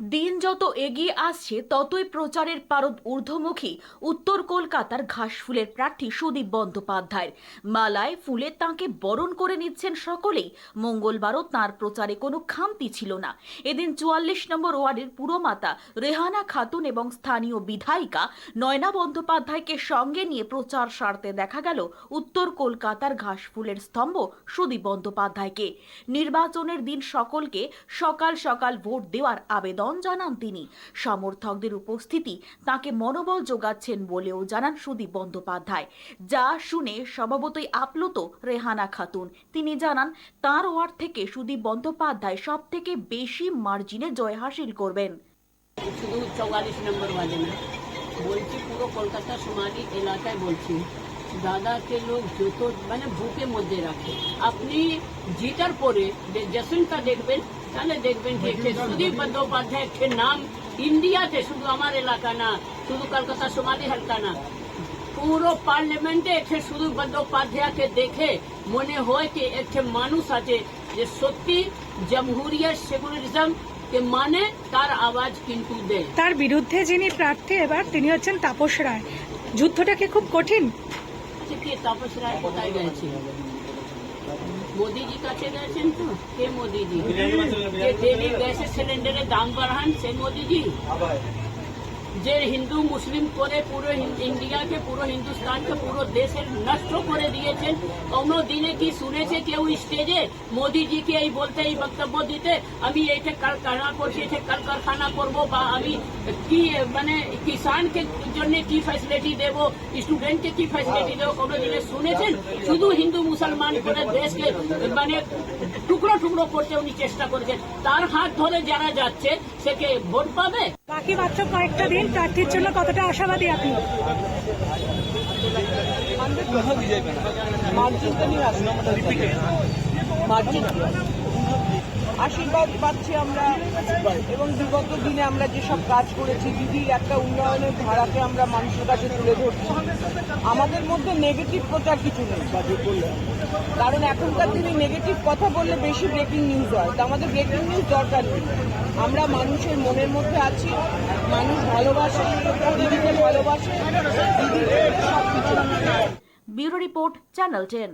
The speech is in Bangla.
দিন যত এগিয়ে আসছে, ততই প্রচারের পারদ ঊর্ধ্বমুখী উত্তর কলকাতার ঘাসফুলের প্রার্থী সুদীপ বন্দ্যোপাধ্যায়ের। মালায় ফুলে তাঁকে বরণ করে নিচ্ছেন সকলেই। মঙ্গলবারও তাঁর প্রচারে কোনো খামতি ছিল না। এদিন চুয়াল্লিশ নম্বর ওয়ার্ডের পুরমাতা রেহানা খাতুন এবং স্থানীয় বিধায়িকা নয়না বন্দ্যোপাধ্যায়কে সঙ্গে নিয়ে প্রচার সারতে দেখা গেল উত্তর কলকাতার ঘাসফুলের স্তম্ভ সুদীপ বন্দ্যোপাধ্যায়কে। নির্বাচনের দিন সকলকে সকাল সকাল ভোট দেওয়ার আবেদন জানান তিনি। সমর্থকদের উপস্থিতি তাকে মনোবল যোগাচ্ছেন বলেও জানান সুদীপ বন্দ্যোপাধ্যায়। যা শুনে স্বভাবতই আপ্লুত রেহানা খাতুন। তিনি জানান, তার ওয়ার্ড থেকে সুদীপ বন্দ্যোপাধ্যায় সব থেকে বেশি মার্জিনে জয় হাসিল করবেন। নম্বর বলছি পুরো কলকাতা সোমালি এলাকায় বলছি, দাদাকে লোক যত মানে বুকের মধ্যে রাখে। আপনি জিটার পরে যে দেখবেন তাহলে দেখবেন যে সুদীপ বন্দ্যোপাধ্যায় নাম ইন্ডিয়াতে শুধু আমার এলাকা না শুধু কলকাতা সোমালি হালকা না পুরো পার্লামেন্টে একটি সুদীপ বন্দ্যোপাধ্যায়কে দেখে মনে হয় কি একটি মানুষ আছে যে সত্যি জমহুরিয়া সেকুলারিজম কে মানে তার আওয়াজ কিন্তু দেয় তার বিরুদ্ধে যিনি প্রার্থী এবার তিনি হচ্ছেন তাপস রায় যুদ্ধটা কি খুব কঠিন তাপস রায় কোথায় গেছে মোদিজি কাছে গেছেন? তো কে মোদিজি? যে ডেলি গ্যাসের সিলিন্ডারের দাম বাড়ান সে মোদিজি? যে হিন্দু মুসলিম করে পুরো ইন্ডিয়াকে, পুরো হিন্দুস্তানকে, পুরো দেশের নষ্ট করে দিয়েছেন। কোনো দিনে কি শুনেছে কেউ স্টেজে? মোদিজিকে এই বলতে, এই বক্তব্য দিতে, আমি এইটা কারখানা করছি এটা কল কারখানা করব বা আমি কি মানে কিষানকে জন্য কি ফ্যাসিলিটি দেব স্টুডেন্টকে কি ফ্যাসিলিটি দেবো, কোনো দিনে শুনেছেন? শুধু হিন্দু মুসলমান করে দেশকে মানে টুকরো টুকরো করতে উনি চেষ্টা করেছেন। তার হাত ধরে যারা যাচ্ছে, সে কে ভোট পাবে? বাকি মাত্র কয়েকটা দিন প্রার্থীর জন্য কতটা আশাবাদী আপনি? মার্জিনটা নিয়ে আশীর্বাদ পাচ্ছি আমরা এবং বিগত দিনে আমরা যেসব কাজ করেছি দিদির একটা উন্নয়নের ধারাকে আমরা মানুষের কাছে তুলে ধরছি, আমাদের মধ্যে নেগেটিভ প্রচার কিছু নেই। কারণ এখনকার দিনে নেগেটিভ কথা বললে বেশি ব্রেকিং নিউজ হয়। তো আমাদের ব্রেকিং নিউজ দরকার নেই। আমরা মানুষের মনের মধ্যে আছি, মানুষ ভালোবাসে, দিদিকে ভালোবাসে দিদি সব কিছু ব্যুরো রিপোর্ট, চ্যানেল টেন।